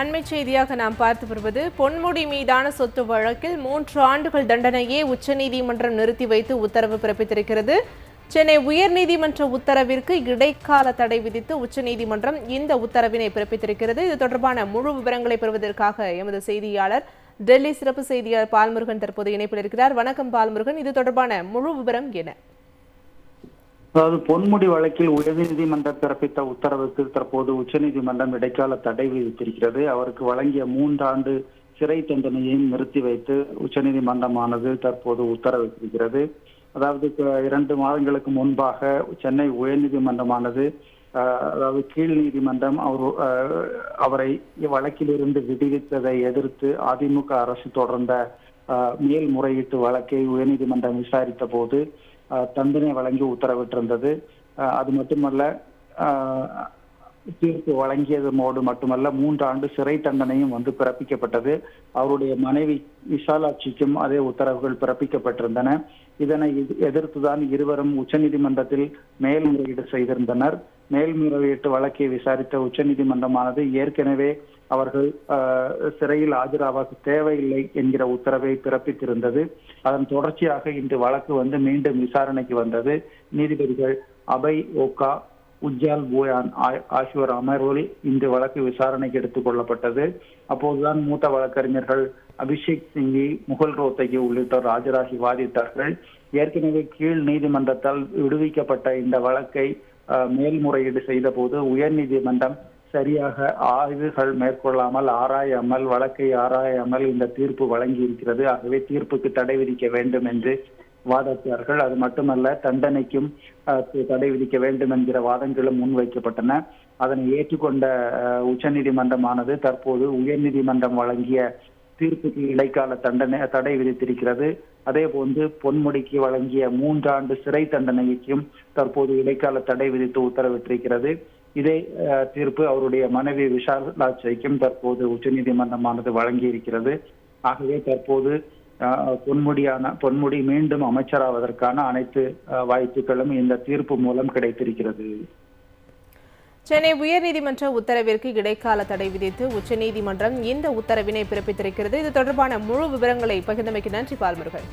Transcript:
அண்மை செய்தியாக நாம் பார்த்து வருவது பொன்முடி மீதான சொத்து வழக்கில் மூன்று ஆண்டுகள் தண்டனையை உச்சநீதிமன்றம் நிறுத்தி வைத்து உத்தரவு பிறப்பித்திருக்கிறது. சென்னை உயர்நீதிமன்ற உத்தரவிற்கு இடைக்கால தடை விதித்து உச்சநீதிமன்றம் இந்த உத்தரவினை பிறப்பித்திருக்கிறது. இது தொடர்பான முழு விவரங்களை பெறுவதற்காக எமது செய்தியாளர் டெல்லி சிறப்பு செய்தியாளர் பால்முருகன் தற்போது இணைப்பில் இருக்கிறார். வணக்கம் பால்முருகன். இது தொடர்பான முழு விவரம் என்ன? அதாவது பொன்முடி வழக்கில் உயர்நீதிமன்றம் பிறப்பித்த உத்தரவுக்கு தற்போது உச்சநீதிமன்றம் இடைக்கால தடை விதித்திருக்கிறது. அவருக்கு வழங்கிய மூன்றாண்டு சிறை தண்டனையையும் நிறுத்தி வைத்து உச்சநீதிமன்றமானது தற்போது உத்தரவிட்டிருக்கிறது. அதாவது இரண்டு மாதங்களுக்கு முன்பாக சென்னை உயர்நீதிமன்றமானது அதாவது கீழ் நீதிமன்றம் அவர் அவரை வழக்கிலிருந்து விடுவித்ததை எதிர்த்து அதிமுக அரசு தொடர்ந்த மேல்முறையீட்டு வழக்கை உயர்நீதிமன்றம் விசாரித்த போது ஆஹ், தண்டனை வழங்கி உத்தரவிட்டிருந்தது. ஆஹ், அது மட்டுமல்ல ஆஹ், தீர்ப்பு மோடு மட்டுமல்ல மூன்று ஆண்டு சிறை தண்டனையும் வந்து பிறப்பிக்கப்பட்டது. அவருடைய மனைவி விஷாலாட்சிக்கும் அதே உத்தரவுகள் பிறப்பிக்கப்பட்டிருந்தன. இதனை எதிர்த்துதான் இருவரும் உச்சநீதிமன்றத்தில் மேல்முறையீடு செய்திருந்தனர். மேல்முறையீட்டு வழக்கை விசாரித்த உச்சநீதிமன்றமானது ஏற்கனவே அவர்கள் சிறையில் ஆஜராவது தேவையில்லை என்கிற உத்தரவை பிறப்பித்திருந்தது. அதன் தொடர்ச்சியாக இன்று வழக்கு வந்து மீண்டும் விசாரணைக்கு வந்தது. நீதிபதிகள் அபய் ஓகா உஜ்ஜால் பூயான் ஆகியோர் அமர்வில் இந்த வழக்கு விசாரணைக்கு எடுத்துக் கொள்ளப்பட்டது. அப்போதுதான் மூத்த வழக்கறிஞர்கள் அபிஷேக் சிங்கி முகல் ரோத்தகி உள்ளிட்டோர் ஆஜராகி வாதிட்டார்கள் ஏற்கனவே கீழ் நீதிமன்றத்தால் விடுவிக்கப்பட்ட இந்த வழக்கை மேல்முறையீடு செய்த போது சரியாக ஆய்வுகள் மேற்கொள்ளாமல் ஆராயாமல் வழக்கை ஆராயாமல் இந்த தீர்ப்பு வழங்கி இருக்கிறது ஆகவே தீர்ப்புக்கு தடை விதிக்க வேண்டும் என்று வாதத்தார்கள் அது மட்டுமல்ல தண்டனைக்கும் தடை விதிக்க வேண்டும் என்கிற வாதங்களும் முன்வைக்கப்பட்டன அதனை ஏற்றுக்கொண்ட உச்சநீதிமன்றமானது தற்போது உயர்நீதிமன்றம் வழங்கிய தீர்ப்புக்கு இடைக்கால தண்டனை தடை விதித்திருக்கிறது. அதே போன்று பொன்முடிக்கு வழங்கிய மூன்றாண்டு சிறை தண்டனைக்கும் தற்போது இடைக்கால தடை விதித்து உத்தரவிட்டிருக்கிறது. இதே அஹ், தீர்ப்பு அவருடைய மனைவி விஷாலாட்சிக்கும் தற்போது உச்சநீதிமன்றமானது வழங்கியிருக்கிறது. ஆகவே தற்போது பொன்முடியான பொன்முடி மீண்டும் அமைச்சராவதற்கான அனைத்து வாய்ப்புகளும் இந்த தீர்ப்பு மூலம் கிடைத்திருக்கிறது. சென்னை உயர்நீதிமன்ற உத்தரவிற்கு இடைக்கால தடை விதித்து உச்சநீதிமன்றம் இந்த உத்தரவினை பிறப்பித்திருக்கிறது. இது தொடர்பான முழு விவரங்களை பகிர்ந்தமைக்கு நன்றி பால்முருகன்.